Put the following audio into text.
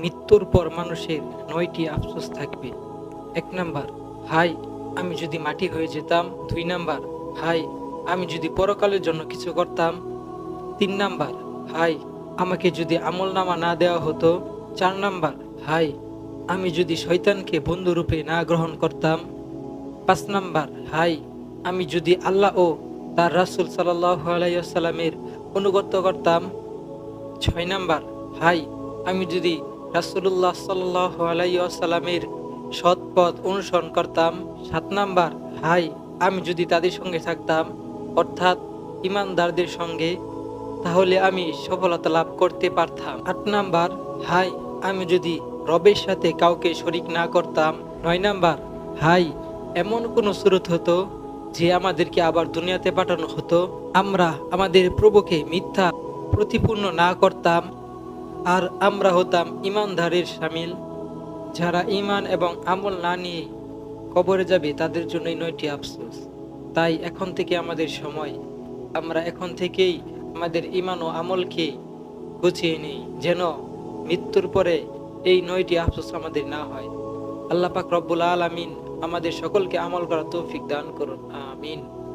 মৃত্যুর পর মানুষের নয়টি আফসোস থাকবে। এক নাম্বার, হাই, আমি যদি মাটি হয়ে যেতাম। দুই নাম্বার, হাই, আমি যদি পরকালের জন্য কিছু করতাম। তিন নাম্বার, হাই, আমাকে যদি আমল নামা না দেওয়া হতো। চার নাম্বার, হাই, আমি যদি শয়তানকে বন্ধুরূপে না গ্রহণ করতাম। পাঁচ নাম্বার, হাই, আমি যদি আল্লাহ ও তার রাসুল সাল্লাহ আলাইসাল্লামের অনুগত্য করতাম। ছয় নাম্বার, হাই, আমি যদি রাসুল্লাহ সাল্লাহ আলাইসাল্লামের সৎ পথ অনুসরণ করতাম। সাত নাম্বার, হাই, আমি যদি তাদের সঙ্গে থাকতাম, অর্থাৎ ইমানদারদের সঙ্গে, তাহলে আমি সফলতা লাভ করতে পারতাম। আট নাম্বার, হাই, আমি যদি রবের সাথে কাউকে শরিক না করতাম। নয় নাম্বার, হাই, এমন কোনো স্রোত হতো যে আমাদেরকে আবার দুনিয়াতে পাঠানো হতো? আমরা আমাদের প্রভুকে মিথ্যা, প্রতিপূর্ণ না করতাম। আর আমরা হতাম ইমানদারের সামিল। যারা ইমান এবং আমল না নিয়ে কবরে যাবে, তাদের জন্যই নয়টি আফসোস। তাই এখন থেকে আমাদের সময়। আমরা এখন থেকেই আমাদের ইমান ও আমলকে গুছিয়ে নিই, যেন মৃত্যুর পরে এই নয়টি আফসোস আমাদের না হয়। আল্লাহ পাক রব্বুল আলামিন আমাদের সকলকে আমল করার তৌফিক দান করুন। আমিন।